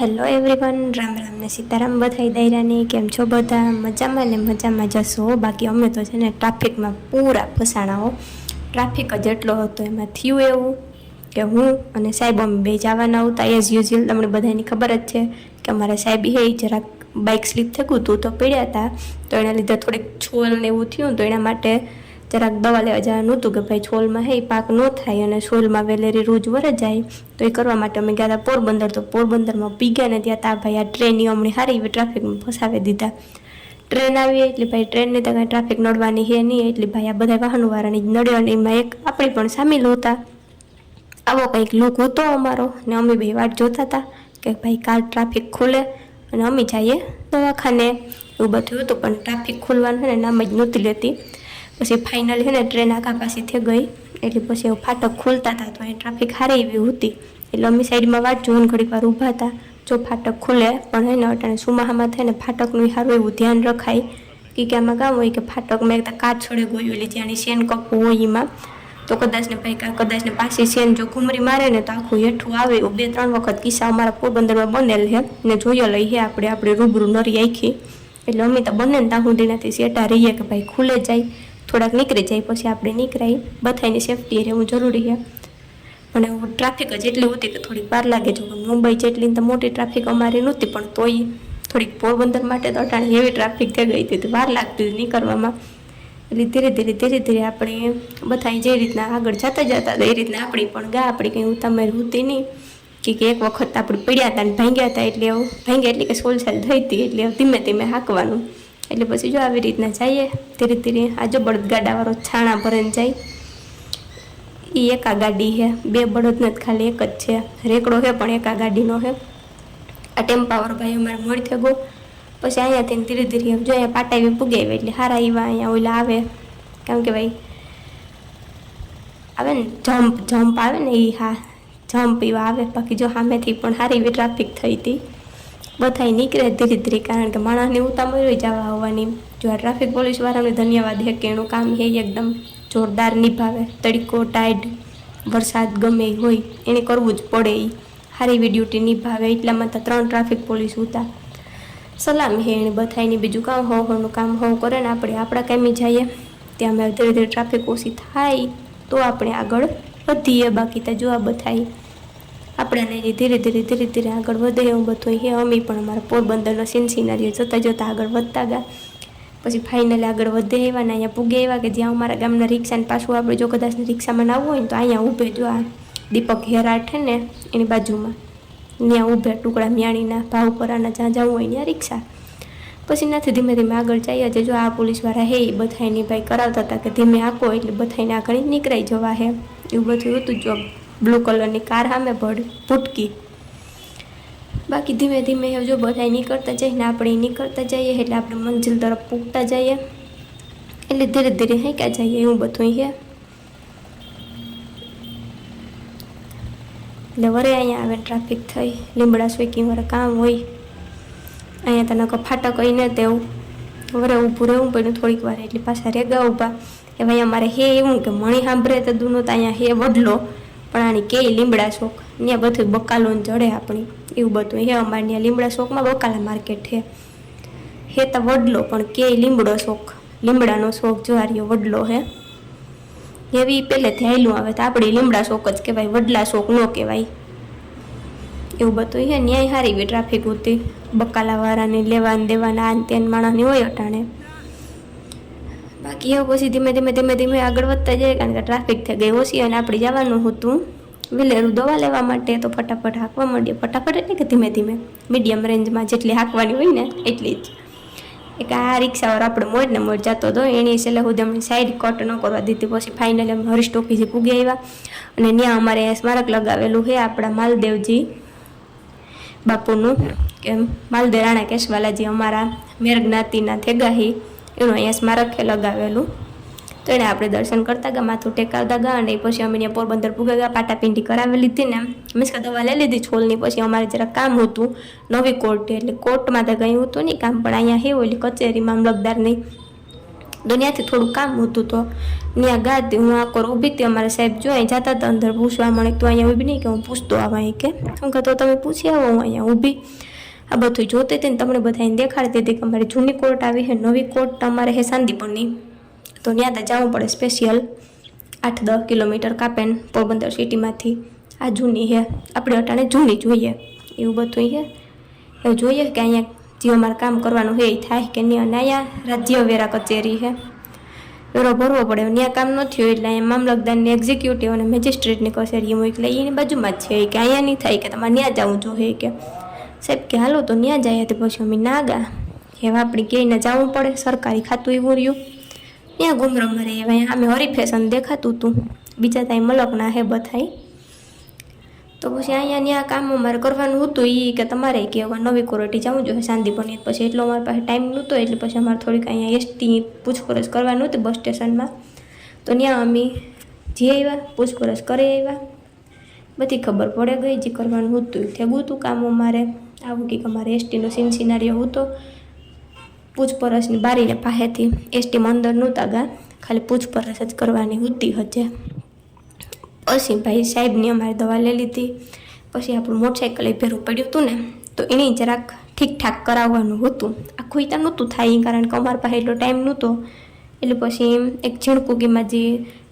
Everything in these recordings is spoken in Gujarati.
હેલો એવરીવન રામ રામ ને સીતારામ બધાઈ દાયરાની કેમ છો બધા? મજામાં ને મજામાં જશો? બાકી અમે તો છે ને ટ્રાફિકમાં પૂરા ફસાણાઓ ટ્રાફિક જ એટલો હતો, એમાં થયું એવું કે હું અને સાહેબ અમે બે જવાના હતા એઝ યુઝ્યુઅલ તમને બધાની ખબર જ છે કે અમારા સાહેબ એ જરાક બાઇક સ્લીપ થયું હતું તો પીડ્યા હતા તો એના લીધે થોડીક છોલ ને એવું થયું તો એના માટે જરાક દવા લેવા જવાનું હતું કે ભાઈ છોલમાં હે પાક ન થાય અને છોલમાં વેલેરી રોજ વરે જાય. તો એ કરવા માટે અમે ગયા હતા પોરબંદર. તો પોરબંદરમાં પીગ્યા ને ત્યાં તા ભાઈ આ ટ્રેનની હમણાં સારી એવી ટ્રાફિકમાં ફસાવી દીધા. ટ્રેન આવી એટલે ભાઈ ટ્રેનની તો કાંઈ ટ્રાફિક નડવાની હે નહીં, એટલે ભાઈ આ બધા વાહનવાળાની નડ્યો અને એમાં એક આપણે પણ સામેલ હતા. આવો કંઈક લુક હતો અમારો ને અમે બે વાટ જોતા હતા કે ભાઈ કાલ ટ્રાફિક ખુલે અને અમે જઈએ દવાખાને. એવું બધું હતું પણ ટ્રાફિક ખુલવાનું ને નામ જ નહોતી લેતી. પછી ફાઇનલ છે ને ટ્રેન આગા પાસે થઈ ગઈ. એટલે પછી એવું ફાટક ખુલતા હતા, તો અહીં ટ્રાફિક સારી એવી હતી. એટલે અમે સાઈડમાં વાત જોઈને ઘડીક વાર ઊભા હતા. જો ફાટક ખુલે, પણ હે ને અટાણે સુમાહામાં થાય ને ફાટકનું સારું એવું ધ્યાન રખાય. કે આમાં કામ હોય કે ફાટકમાં એક કાચ છોડે ગયું, એટલે જ્યાંની શેન કપ હોય એમાં તો કદાચ ને ભાઈ કદાચ ને પાછી સેન જો ઘૂમરી મારે ને, તો આખું હેઠું આવે. એવું બે, ત્રણ વખત કિસ્સા અમારા પોરબંદરમાં બનેલ છે. ને જોઈએ લઈએ આપણે આપણે રૂબરૂ નરી આખી. એટલે અમે તો બને ને ત્યાં સુધી નથી, સેટા રહીએ કે ભાઈ ખુલે જાય. થોડાક નીકળી જાય, પછી આપણે નીકળાય. બધાની સેફટી રહેવું જરૂરી છે. એવું ટ્રાફિક જ એટલી હતી કે થોડીક વાર લાગે. જો મુંબઈ જેટલી તો મોટી ટ્રાફિક અમારી નહોતી, પણ તોય થોડીક પોરબંદર માટે તો અટાણે એવી ટ્રાફિક થઈ ગઈ હતી વાર લાગતી હતી નીકળવામાં. એટલે ધીરે ધીરે ધીરે ધીરે આપણે બધા જે રીતના આગળ જતા જતા એ રીતના આપણી પણ ગા, આપણી કંઈ ઉતામેર હતી નહીં. કે એક વખત આપણે પડ્યા હતા ને ભાંગ્યા હતા એટલે ભાંગ્યા એટલે કે સોલસાલ થઈ હતી, એટલે ધીમે ધીમે હાંકવાનું. એટલે પછી જો આવી રીતના જઈએ, ધીરે ધીરે જો બળદગાડાવાળો છાણા ભરીને જાય એ એકા ગાડી છે, બે બળદ નથી, ખાલી એક જ છે. રેકડો છે, પણ એકા ગાડીનો છે. આ ટેમ્પાવર ભાઈ અમારે મળી થઈ ગયો પછી અહીંયાથી ધીરે ધીરે જો અહીંયા પાટાવી પુગાવી એટલે હારા એવા અહીંયા ઓલા આવે. કેમ કે ભાઈ, આવે ને જમ્પ જમ્પ આવે ને એ હા જમ્પ એવા આવે. બાકી જો સામેથી પણ સારી એવી ટ્રાફિક થઈ હતી. બધાય નીકળે ધીરે ધીરે કારણ કે માણસને ઉતામળ જવા આવવાની. જો આ ટ્રાફિક પોલીસ વાળાને ધન્યવાદ હે કે એનું કામ હે એકદમ જોરદાર નિભાવે. તડકો, ટાઈડ, વરસાદ ગમે હોય, એને કરવું જ પડે એ સારી એવી ડ્યુટી નિભાવે, એટલામાં તો ત્રણ ટ્રાફિક પોલીસ ઉતા. સલામ હે એને બધાયની, બીજું કામ હો, હોનું કામ હો કરે ને આપણે આપણા કામે જઈએ. ત્યાં અમે ધીરે ધીરે ટ્રાફિક ઓછી થાય, તો આપણે આગળ વધીએ. બાકી તો જો આ બધાય આપણાને જે ધીરે ધીરે ધીરે ધીરે આગળ વધે એવું બધું હે અમે પણ અમારા પોરબંદરનો સીન સિનારીઓ જોતા જોતા આગળ વધતા ગયા. પછી ફાઇનલ આગળ વધે એવા ને અહીંયા પૂગે એવા કે જ્યાં અમારા ગામના રિક્ષાને પાછું આપણે જો કદાચ રિક્ષામાં ના હોય ને તો અહીંયા ઊભે જો આ દીપક હેરાટ છે ને એની બાજુમાં. ત્યાં ઊભે ટુકડા મ્યાણીના ભાવપરાના જ્યાં જવું હોય ત્યાં રિક્ષા. પછી નાથી ધીમે ધીમે આગળ જઈએ છે જો આ પોલીસવાળા હે એ બધા એની ભાઈ કરાવતા હતા કે ધીમે આંકો એટલે બધાને આગળ નીકળાઈ જવા હે. એવું બધું હતું જો બ્લુ કલરની કાર સામે પડ ભૂટકી બાકી ધીમે ધીમે જો બધા નીકળતા જઈએ ને આપણે નીકળતા જઈએ એટલે આપણે મંજિલ તરફ પૂગતા જઈએ. એટલે ધીરે ધીરે હેંક્યા જઈએ, એવું બધું છે. એટલે વરે અહીંયા આવે ટ્રાફિક થઈ, લીમડા સ્વીકિંગ વરે કામ હોય. અહીંયા તને કોઈ ફાટક ન તેવું. વરે ઊભું રહેવું પડ્યું થોડીક વાર, એટલે પાછા રેગા ઊભા. કે ભાઈ અમારે હે એવું કે મણી સાંભળે તો દૂનો તો અહીંયા હે વડલો. પણ આની કે લીમડા શોખ ત્યાં બધું બકાલો ને જડે આપણી. એવું બધું હે અમારે ત્યાં લીમડા શોખમાં બકાલા માર્કેટ છે. હે તો વડલો, પણ કે લીમડો શોખ લીમડાનો શોખ જોવાર્યો વડલો હે. એવી પહેલેથી હાયલું આવે તો આપણે લીમડા શોખ જ કહેવાય, વડલા શોખ ન કહેવાય. એવું બધું હે ન્યાય હારી એવી ટ્રાફિક હતી બકાલાવાળાને લેવાને દેવાના, આન તેન માણસની હોય અટાણે. બાકી એવું પછી ધીમે ધીમે ધીમે ધીમે આગળ વધતા જાય કારણ કે ટ્રાફિક થઈ ગઈ ઓછી અને આપણે જવાનું હતું વિલેરું દવા લેવા માટે તો ફટાફટ હાંકવા માંડીએ ફટાફટ એટલે કે ધીમે ધીમે. મીડિયમ રેન્જમાં જેટલી હાંકવાની હોય ને એટલી જ. એક આ રિક્ષાવાળો આપણે મોજ ને મોજ જતો હતો. એની છેલ્લે સુધી અમને સાઈડ કટ ન કરવા દીધી. પછી ફાઇનલી અમે હરીશ ટોકીથી પૂગી આવ્યા. અને ત્યાં અમારે સ્મારક લગાવેલું છે આપણા માલદેવજી બાપુનું. કે માલદેવ રાણા કેશવાલાજી અમારા મેર જ્ઞાતિના થેગાહી એનું અહીંયા સ્મારક લગાવેલું. તો એને આપણે દર્શન કરતા ગયા, માથું ટેકાવતા ગયા અને પછી અમે ત્યાં પોરબંદર પૂગા ગયા, પાટાપિંડી કરાવી લીધી ને મીન્સ કે દવા લઈ લીધી છોલની, પછી અમારે જરા કામ હતું, નવી કોર્ટ એટલે કોર્ટમાં તો કંઈ હતું નહીં કામ, પણ અહીંયા હે એટલે કચેરીમાં મામલતદારની નહીં. દુનિયાથી થોડું કામ હતું તો ત્યાં ગાતી હું આકોર ઊભી હતી, અમારા સાહેબ જો અહીં જતા હતા, અંદર પૂછવા મને તું અહીંયા ઊભી નહીં, કે હું પૂછતો આવા અહીં કે. હું કહેતો તમે પૂછી આવો, હું અહીંયા ઊભી. આ બધું જોતી હતી ને તમને બધાને દેખાડતી દીધી કે અમારી જૂની કોર્ટ આવી છે, નવી કોર્ટ અમારે હે શાંતિપુરની તો ત્યાં તો જવું પડે સ્પેશિયલ આઠ દસ કિલોમીટર કાપેન પોરબંદર સિટીમાંથી આ જૂની છે. આપણે અટાણે જૂની જોઈએ. એવું બધું છે. એવું જોઈએ કે અહીંયા જે અમારે કામ કરવાનું છે, એ થાય કે નહીં. અને અહીંયા રાજ્ય વેરા કચેરી છે. વેરો ભરવો પડે. ત્યાં કામ ન થયું એટલે અહીંયા મામલતદારની એક્ઝિક્યુટિવ અને મેજિસ્ટ્રેટની કચેરી એમ એટલે એની બાજુમાં જ છે કે અહીંયા નહીં થાય કે તમારે ત્યાં જવું જોઈએ કે. સાહેબ કે, હાલો, તો ત્યાં જાય તો પછી અમે ના ગા. એવા આપણે ક્યાંય જવું પડે, સરકારી ખાતું એવું રહ્યું. ત્યાં ગુમરમ મરે એવા અમે હરીફેશન દેખાતું હતું બીજા ત્યાં મલકના હે બથાય તો પછી અહીંયા ત્યાં કામ અમારે કરવાનું હતું એ કે તમારે કે હવે નવી કોરોટી જવું જોઈએ શાંતિપુરની પછી એટલો અમારી પાસે ટાઈમ નહોતો, એટલે પછી અમારે થોડીક અહીંયા એસટી પૂછપરછ કરવાનું હતું બસ સ્ટેશનમાં. તો ત્યાં અમે જે આવ્યા, પૂછપરછ કરી આવ્યા. બધી ખબર પડે ગઈ, જે કરવાનું હતું એ થયું હતું કામ અમારે. આવું કે અમારે એસટીનો સીન સિનારીઓ હતો, પૂછપરછની બારીને પાસેથી એસટીમાં અંદર નહોતા ગા, ખાલી પૂછપરછ જ કરવાની હતી હજે. પછી ભાઈ સાહેબની અમારે દવા લઈ લીધી, પછી આપણું મોટરસાઇકલ ભેરું પડ્યું હતું ને, તો એને જરાક ઠીકઠાક કરાવવાનું હતું. આખું ત્યાં નહોતું થાય કારણ કે અમારા પાસે એટલો ટાઈમ નહોતો. એટલે પછી એક ઝીણકુકીમાં જે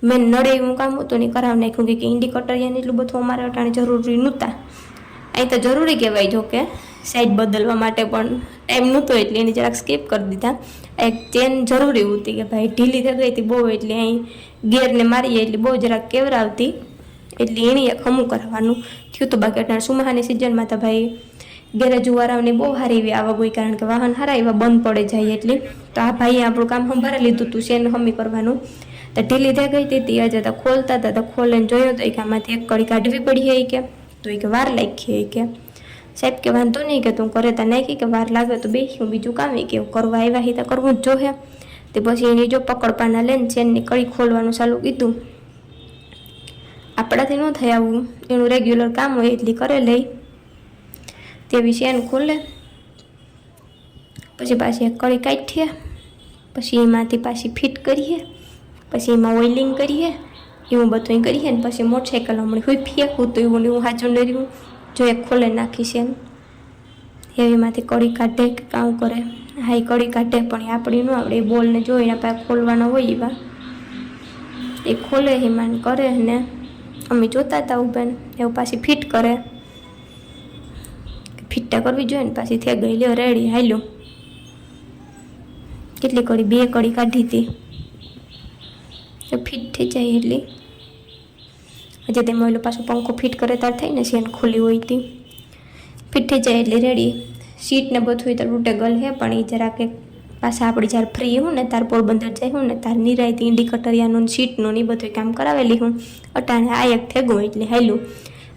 મેન નડે એવું કામ હતું ને કરાવી નાખ્યું કે ઇન્ડિકેટર યાને એટલું બધું અમારે અટાણે જરૂરી નહોતા. અહીં તો જરૂરી કહેવાય જો કે સાઈડ બદલવા માટે પણ ટાઈમ નહોતો એટલે એને જરાક સ્કીપ કરી દીધા. એક ચેન જરૂરી હતી કે ભાઈ ઢીલી થઈ ગઈ હતી બહુ એટલે અહીં ગેરને મારીએ એટલે બહુ જરાક કેવરાવતી. એટલે એણે એક હમું કરવાનું. થયું તો બાકી અટાણે સુમાહાની સિઝનમાં તો ભાઈ ગેરેજવાળાઓને બહુ સારી એવી આવક હોય કારણ કે વાહન સારા એવા બંધ પડે જાય એટલે. તો આ ભાઈએ આપણું કામ સંભાળી લીધું હતું શેન હમી કરવાનું. તો ઢીલી થઈ ગઈ હતી આજે તો ખોલતા હતા, તો ખોલીને જોયું તો એક આમાંથી એક કડી કાઢવી પડી કે. તો એ વાર લાગી કે, સાહેબ, કે વાંધો નહીં કે તું કરે તો નાખી કે વાર લાગે તો બેસ્યું બીજું કામ કે કરવા આવ્યા હી તો કરવું જ જોહે. તે પછી એની જો પકડપાના લઈને ચેનની કળી ખોલવાનું ચાલુ કીધું. આપણાથી ન થાય આવું. એનું રેગ્યુલર કામ હોય એટલી કરે લઈ. તેવી ચેન ખોલે. પછી પાછી કળી કાઢીએ. પછી એમાંથી પાછી ફિટ કરીએ. પછી એમાં ઓઇલિંગ કરીએ. એવું બધું કરીએ ને પછી મોટરસાઇકલ હમણાં હોય ફેંકવું તો એવું ને એવું હાજર ન રહ્યું જો એ ખોલે નાખી છે એવીમાંથી કડી કાઢે કે કામ કરે. હા એ કડી કાઢે પણ આપણી ન આવડે. એ બોલને જોઈને આપણે ખોલવાના હોય એવા એ ખોલે હિમાન કરે ને. અમે જોતા હતા ઊભા એવું પાછી ફિટ કરે. ફિટ્ટા કરવી જોઈએ ને પાછી. થઈ ગઈ લ્યો, રેડી, હાલ્યો. કેટલી કડી? બે કડી કાઢી હતી ફિટ થઈ જાય એટલી. હજે તેમાં ઓલો પાછો પંખો ફિટ કરે તાર થઈને સેન ખુલ્લી હોય હતી ફિટ થઈ જાય એટલે રેડી સીટ ને બધું તો રૂટેગલ હે, પણ એ જરાક એક પાછા આપણે જ્યારે ફ્રી હું ને તાર પોરબંદર જાય હું ને તાર નિરાયતી ઇન્ડિકેટરિયાનું સીટનું ને બધું કામ કરાવેલી હું. અટાણે આ એક થેગું એટલે હેલું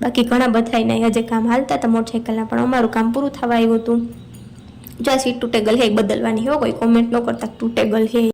બાકી ઘણા બધા નહીં હજે કામ હાલતા હતા મોટરસાઇકલના પણ અમારું કામ પૂરું થવા આવ્યું હતું. જો આ સીટ તૂટેગલ હે બદલવાની હો કોઈ કોમેન્ટ ન કરતા, તૂટેગલ હે.